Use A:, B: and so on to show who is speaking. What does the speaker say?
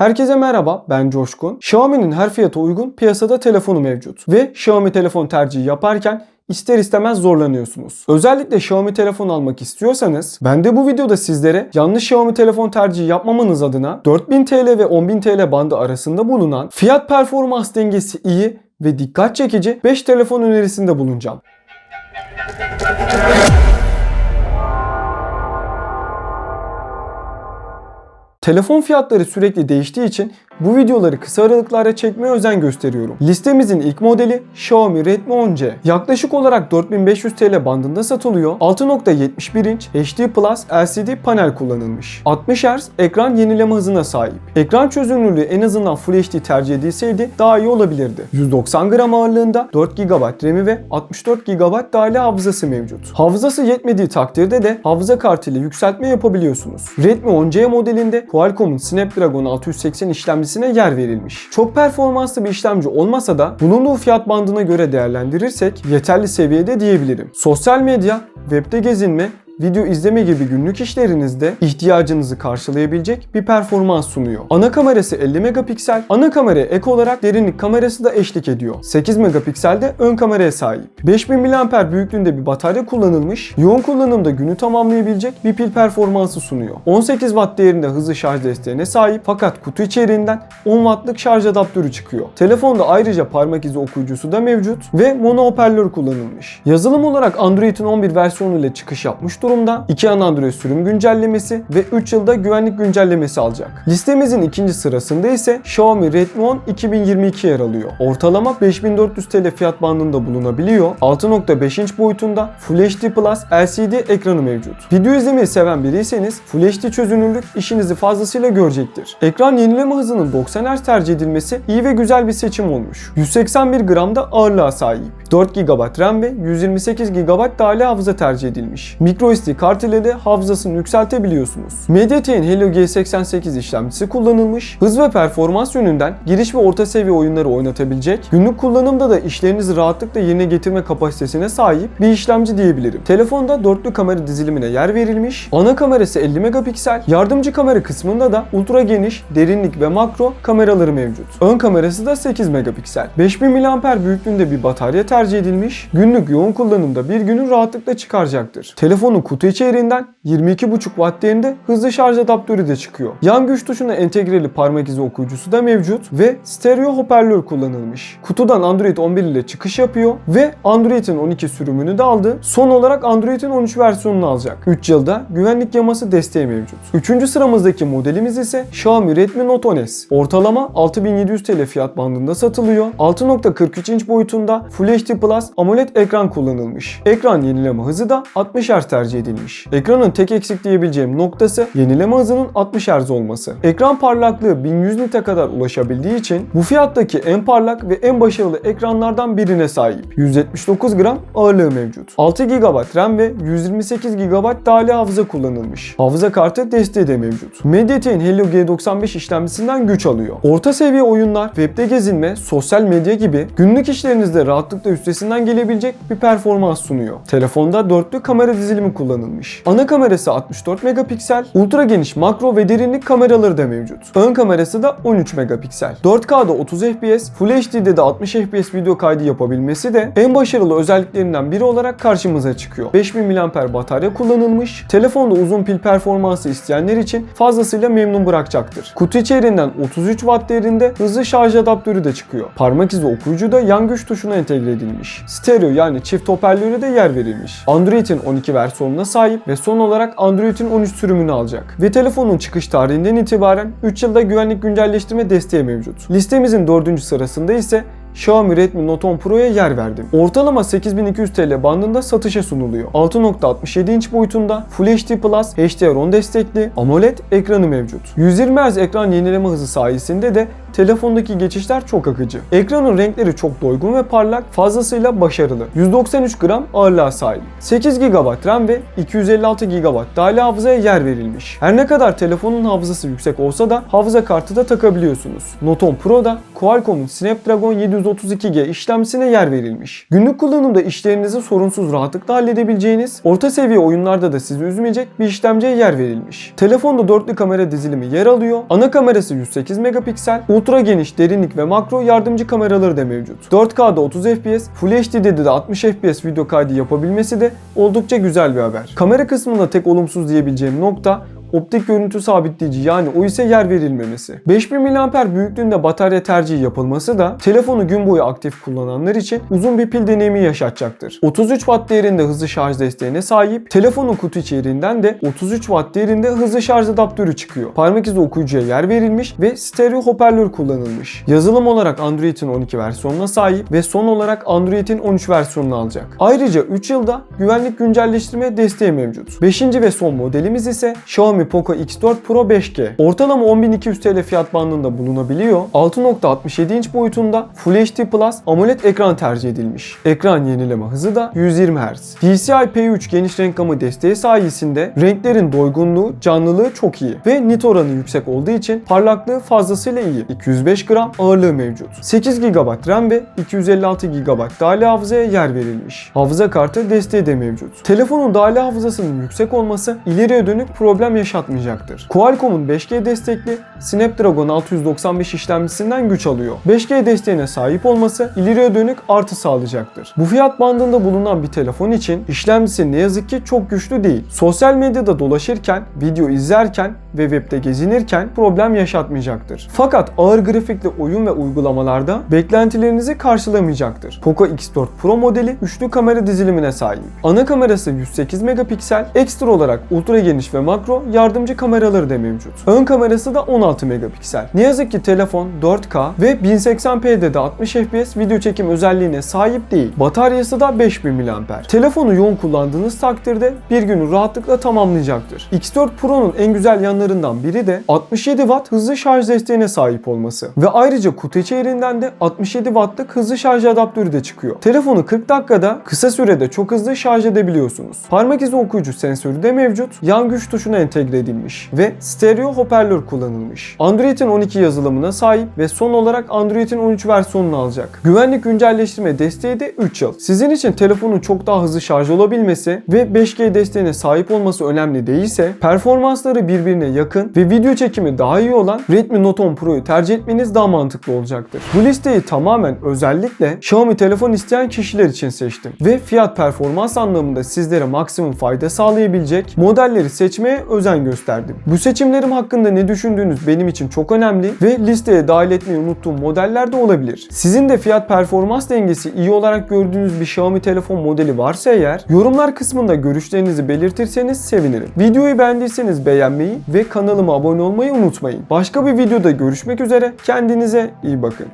A: Herkese merhaba, ben Coşkun. Xiaomi'nin her fiyata uygun piyasada telefonu mevcut. Ve Xiaomi telefon tercihi yaparken ister istemez zorlanıyorsunuz. Özellikle Xiaomi telefon almak istiyorsanız ben de bu videoda sizlere yanlış Xiaomi telefon tercihi yapmamanız adına 4000 TL ve 10000 TL bandı arasında bulunan fiyat performans dengesi iyi ve dikkat çekici 5 telefon önerisinde bulunacağım. Telefon fiyatları sürekli değiştiği için bu videoları kısa aralıklarla çekmeye özen gösteriyorum. Listemizin ilk modeli Xiaomi Redmi 10C. Yaklaşık olarak 4500 TL bandında satılıyor. 6.71 inç HD Plus LCD panel kullanılmış. 60 Hz ekran yenileme hızına sahip. Ekran çözünürlüğü en azından Full HD tercih edilseydi daha iyi olabilirdi. 190 gram ağırlığında 4 GB RAM'i ve 64 GB dahili hafızası mevcut. Hafızası yetmediği takdirde de hafıza kartıyla yükseltme yapabiliyorsunuz. Redmi 10C modelinde Qualcomm'un Snapdragon 680 işlemcisine yer verilmiş. Çok performanslı bir işlemci olmasa da bulunduğu fiyat bandına göre değerlendirirsek yeterli seviyede diyebilirim. Sosyal medya, webde gezinme video izleme gibi günlük işlerinizde ihtiyacınızı karşılayabilecek bir performans sunuyor. Ana kamerası 50 megapiksel, ana kameraya ek olarak derinlik kamerası da eşlik ediyor. 8 megapikselde ön kameraya sahip. 5000 mAh büyüklüğünde bir batarya kullanılmış, yoğun kullanımda günü tamamlayabilecek bir pil performansı sunuyor. 18 watt değerinde hızlı şarj desteğine sahip fakat kutu içeriğinden 10 wattlık şarj adaptörü çıkıyor. Telefonda ayrıca parmak izi okuyucusu da mevcut ve mono hoparlör kullanılmış. Yazılım olarak Android'in 11 versiyonu ile çıkış yapmış durumda. 2 ana Android sürüm güncellemesi ve 3 yılda güvenlik güncellemesi alacak. Listemizin ikinci sırasında ise Xiaomi Redmi 10 2022 yer alıyor. Ortalama 5400 TL fiyat bandında bulunabiliyor. 6.5 inç boyutunda Full HD Plus LCD ekranı mevcut. Video izlemeyi seven biriyseniz Full HD çözünürlük işinizi fazlasıyla görecektir. Ekran yenileme hızının 90 Hz tercih edilmesi iyi ve güzel bir seçim olmuş. 181 gram da ağırlığa sahip. 4 GB RAM ve 128 GB dahili hafıza tercih edilmiş. Micro SD kart ile de hafızasını yükseltebiliyorsunuz. MediaTek'in Helio G88 işlemcisi kullanılmış. Hız ve performans yönünden giriş ve orta seviye oyunları oynatabilecek, günlük kullanımda da işlerinizi rahatlıkla yerine getirme kapasitesine sahip bir işlemci diyebilirim. Telefonda dörtlü kamera dizilimine yer verilmiş. Ana kamerası 50 megapiksel, yardımcı kamera kısmında da ultra geniş, derinlik ve makro kameraları mevcut. Ön kamerası da 8 megapiksel. 5000 mAh büyüklüğünde bir batarya tercih edilmiş. Günlük yoğun kullanımda bir günü rahatlıkla çıkaracaktır. Telefonun kutu içeriğinden 22.5 watt değerinde hızlı şarj adaptörü de çıkıyor. Yan güç tuşuna entegreli parmak izi okuyucusu da mevcut ve stereo hoparlör kullanılmış. Kutudan Android 11 ile çıkış yapıyor ve Android'in 12 sürümünü de aldı. Son olarak Android'in 13 versiyonunu alacak. 3 yılda güvenlik yaması desteği mevcut. 3. sıramızdaki modelimiz ise Xiaomi Redmi Note 10 S. Ortalama 6700 TL fiyat bandında satılıyor. 6.43 inç boyutunda Full HD Plus AMOLED ekran kullanılmış. Ekran yenileme hızı da 60 Hz edilmiş. Ekranın tek eksik diyebileceğim noktası yenileme hızının 60 Hz olması. Ekran parlaklığı 1100 nite kadar ulaşabildiği için bu fiyattaki en parlak ve en başarılı ekranlardan birine sahip. 179 gram ağırlığı mevcut. 6 GB RAM ve 128 GB dahili hafıza kullanılmış. Hafıza kartı desteği de mevcut. MediaTek'in Helio G95 işlemcisinden güç alıyor. Orta seviye oyunlar, webde gezinme, sosyal medya gibi günlük işlerinizde rahatlıkla üstesinden gelebilecek bir performans sunuyor. Telefonda dörtlü kamera dizilimi kullanılmış. Ana kamerası 64 megapiksel, ultra geniş makro ve derinlik kameraları da mevcut. Ön kamerası da 13 megapiksel. 4K'da 30 FPS, Full HD'de de 60 FPS video kaydı yapabilmesi de en başarılı özelliklerinden biri olarak karşımıza çıkıyor. 5000 mAh batarya kullanılmış. Telefonda uzun pil performansı isteyenler için fazlasıyla memnun bırakacaktır. Kutu içeriğinden 33 Watt değerinde hızlı şarj adaptörü de çıkıyor. Parmak izi okuyucu da yan güç tuşuna entegre edilmiş. Stereo yani çift hoparlöre de yer verilmiş. Android'in 12 versiyonuna sahip ve son olarak Android'in 13 sürümünü alacak. Ve telefonun çıkış tarihinden itibaren 3 yılda güvenlik güncelleştirme desteği mevcut. Listemizin 4. sırasında ise Xiaomi Redmi Note 10 Pro'ya yer verdim. Ortalama 8200 TL bandında satışa sunuluyor. 6.67 inç boyutunda Full HD Plus HDR10 destekli AMOLED ekranı mevcut. 120 Hz ekran yenileme hızı sayesinde de telefondaki geçişler çok akıcı. Ekranın renkleri çok doygun ve parlak, fazlasıyla başarılı. 193 gram ağırlığa sahip. 8 GB RAM ve 256 GB dahili hafızaya yer verilmiş. Her ne kadar telefonun hafızası yüksek olsa da hafıza kartı da takabiliyorsunuz. Note 10 Pro'da Qualcomm'un Snapdragon 732G işlemcisine yer verilmiş. Günlük kullanımda işlerinizi sorunsuz rahatlıkla halledebileceğiniz, orta seviye oyunlarda da sizi üzmeyecek bir işlemciye yer verilmiş. Telefonda dörtlü kamera dizilimi yer alıyor. Ana kamerası 108 megapiksel, ultra geniş derinlik ve makro yardımcı kameraları da mevcut. 4K'da 30 FPS, Full HD'de de 60 FPS video kaydı yapabilmesi de oldukça güzel bir haber. Kamera kısmında tek olumsuz diyebileceğim nokta optik görüntü sabitleyici yani o ise yer verilmemesi. 5000 mAh büyüklüğünde batarya tercihi yapılması da telefonu gün boyu aktif kullananlar için uzun bir pil deneyimi yaşatacaktır. 33 Watt değerinde hızlı şarj desteğine sahip, telefonun kutu içeriğinden de 33 Watt değerinde hızlı şarj adaptörü çıkıyor. Parmak izi okuyucuya yer verilmiş ve stereo hoparlör kullanılmış. Yazılım olarak Android'in 12 versiyonuna sahip ve son olarak Android'in 13 versiyonunu alacak. Ayrıca 3 yılda güvenlik güncelleştirme desteği mevcut. 5. ve son modelimiz ise Xiaomi Poco X4 Pro 5G. Ortalama 10.200 TL fiyat bandında bulunabiliyor. 6.67 inç boyutunda Full HD Plus AMOLED ekran tercih edilmiş. Ekran yenileme hızı da 120 Hz. DCI P3 geniş renk gamı desteği sayesinde renklerin doygunluğu, canlılığı çok iyi ve nit oranı yüksek olduğu için parlaklığı fazlasıyla iyi. 205 gram ağırlığı mevcut. 8 GB RAM ve 256 GB dahili hafızaya yer verilmiş. Hafıza kartı desteği de mevcut. Telefonun dahili hafızasının yüksek olması ileriye dönük problem yaşatmayacaktır. Qualcomm'un 5G destekli Snapdragon 695 işlemcisinden güç alıyor. 5G desteğine sahip olması ileriye dönük artı sağlayacaktır. Bu fiyat bandında bulunan bir telefon için işlemcisi ne yazık ki çok güçlü değil. Sosyal medyada dolaşırken, video izlerken ve webde gezinirken problem yaşatmayacaktır. Fakat ağır grafikli oyun ve uygulamalarda beklentilerinizi karşılamayacaktır. Poco X4 Pro modeli üçlü kamera dizilimine sahip. Ana kamerası 108 megapiksel, ekstra olarak ultra geniş ve makro yardımcı kameraları da mevcut. Ön kamerası da 16 megapiksel. Ne yazık ki telefon 4K ve 1080p'de de 60 FPS video çekim özelliğine sahip değil. Bataryası da 5000 mAh. Telefonu yoğun kullandığınız takdirde bir günü rahatlıkla tamamlayacaktır. X4 Pro'nun en güzel yanlarından biri de 67 Watt hızlı şarj desteğine sahip olması. Ve ayrıca kutu içeriğinden de 67 Watt'lık hızlı şarj adaptörü de çıkıyor. Telefonu 40 dakikada kısa sürede çok hızlı şarj edebiliyorsunuz. Parmak izi okuyucu sensörü de mevcut. Yan güç tuşuna entegre edilmiş ve stereo hoparlör kullanılmış. Android'in 12 yazılımına sahip ve son olarak Android'in 13 versiyonunu alacak. Güvenlik güncelleştirme desteği de 3 yıl. Sizin için telefonun çok daha hızlı şarj olabilmesi ve 5G desteğine sahip olması önemli değilse performansları birbirine yakın ve video çekimi daha iyi olan Redmi Note 10 Pro'yu tercih etmeniz daha mantıklı olacaktır. Bu listeyi tamamen özellikle Xiaomi telefon isteyen kişiler için seçtim ve fiyat performans anlamında sizlere maksimum fayda sağlayabilecek modelleri seçmeye özen gösterdim. Bu seçimlerim hakkında ne düşündüğünüz benim için çok önemli ve listeye dahil etmeyi unuttuğum modeller de olabilir. Sizin de fiyat performans dengesi iyi olarak gördüğünüz bir Xiaomi telefon modeli varsa eğer yorumlar kısmında görüşlerinizi belirtirseniz sevinirim. Videoyu beğendiyseniz beğenmeyi ve kanalıma abone olmayı unutmayın. Başka bir videoda görüşmek üzere. Kendinize iyi bakın.